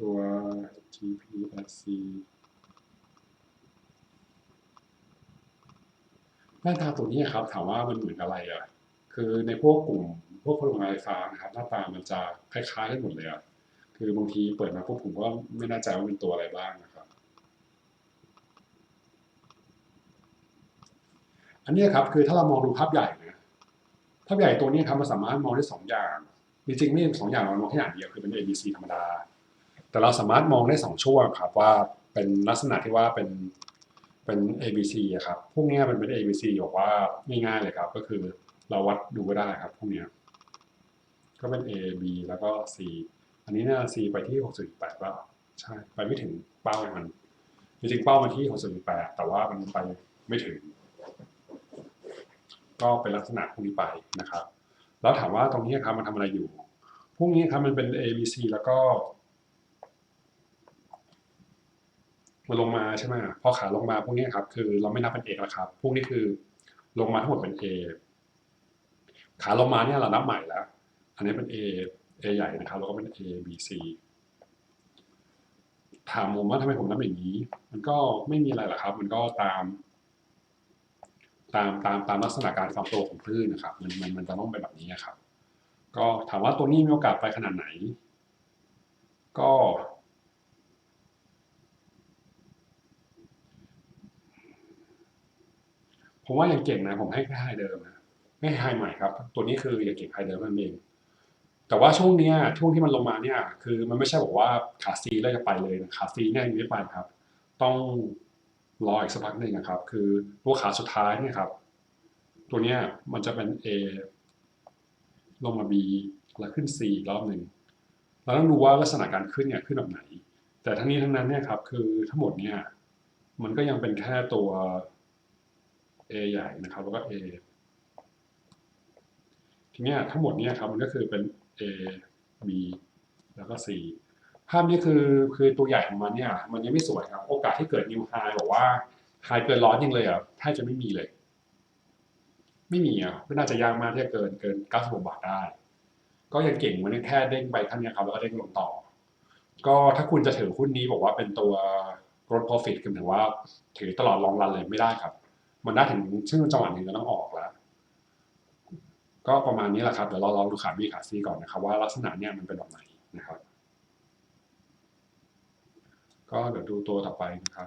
ตัว GPSC หน้าตาตัวนี้ครับถามว่ามันเหมือนอะไรอะ คือในพวกกลุ่มพวกพลังงานไฟฟ้านะครับ หน้าตามันจะคล้ายๆกันหมดเลยอะ คือบางทีเปิดมาพวกผมก็ไม่แน่ใจว่าเป็นตัวอะไรบ้างนะครับ อันนี้ครับคือถ้าเรามองดูภาพใหญ่นะภาพใหญ่ตัวนี้ครับมันสามารถมองได้สองอย่าง จริงๆไม่ใช่สองอย่างเรามองแค่อย่างเดียวคือเป็น A B C ธรรมดา แต่เราสามารถมองได้สองช่วงครับว่าเป็นลักษณะที่ว่าเป็นเป็น A B C ครับพวกนี้มันเป็น A B C บอกว่าง่ายๆเลยครับ ก็คือเราวัดดูก็ได้ครับพวกนี้ก็เป็น A B แล้วก็ C อันนี้เนี่ย C ไปที่6.8เปล่าใช่ไปไม่ถึงเป้ามันจริงๆเป้ามันที่6.8แต่ว่ามันไปไม่ถึง ก็เป็นลักษณะพวกนี้ไปนะครับ แล้วถามว่าตรงนี้ครับมันทำอะไรอยู่พวกนี้ครับมันเป็น A B C แล้วก็ มันลงมาใช่ไหมพอขาลงมาพวกนี้ครับ คือเราไม่นับเป็นเอกแล้วครับ พวกนี้คือลงมาทั้งหมดเป็น A ขาลงมาเนี่ยเรานับใหม่แล้ว อันนี้เป็น A A ใหญ่นะครับ แล้วก็เป็น A B C ถามผมว่าทำไมผมนับอย่างนี้ มันก็ไม่มีอะไรหรอกครับ มันก็ตาม ตามตามตามลักษณะการฟังตัวของคลื่นนะครับ มันมันมันจะต้องเป็นแบบนี้ครับ ก็ถามว่าตัวนี้มีโอกาสไปขนาดไหน ก็ ผมว่ายังเก่งนะผมให้แค่ไฮเดิมนะไม่ให้ไฮใหม่ครับ ตัวนี้คือยังเก่งไฮเดิมนั่นเองแต่ว่าช่วงเนี้ยช่วงที่มันลงมาเนี่ย คือมันไม่ใช่บอกว่าขาซีแล้วจะไปเลยนะขาซีเนี่ยยังไม่ไปครับ ต้องรออีกสักพักหนึ่งนะครับ คือตัวขาสุดท้ายเนี่ยครับ ตัวเนี้ยมันจะเป็น A ลงมา B แล้วขึ้น C อีกรอบหนึ่งเราต้องดูว่าลักษณะการขึ้นเนี่ยขึ้นแบบไหน แต่ทั้งนี้ทั้งนั้นเนี่ยครับ คือทั้งหมดเนี่ยมันก็ยังเป็นแค่ตัว A ใหญ่นะครับ แล้วก็ A ทีนี้ทั้งหมดเนี่ยครับมันก็คือเป็น A B แล้วก็ C ภาพนี้คือคือตัวใหญ่ของมันเนี่ยมันยังไม่สวยครับ โอกาสที่เกิดนิวไฮบอกว่าไฮเกินร้อยยังเลยอะแทบจะไม่มีเลย ไม่มีอะก็น่าจะยากมากที่จะเกินเกิน96บาทได้ ก็ยังเก่งมันแค่เด้งไปขั้นเนี้ยครับแล้วก็เด้งลงต่อ ก็ถ้าคุณจะถือหุ้นนี้บอกว่าเป็นตัว growth profit คือหมายว่าถือตลอดลองรันเลยไม่ได้ครับ มันได้ถึงซึ่งจังหวะหนึ่งก็ต้องออกแล้ว ก็ประมาณนี้แหละครับเดี๋ยวเราลองดูขาบีขาซีก่อนนะครับ ว่าลักษณะเนี่ยมันเป็นแบบไหนนะครับ ก็เดี๋ยวดูตัวต่อไปนะครับ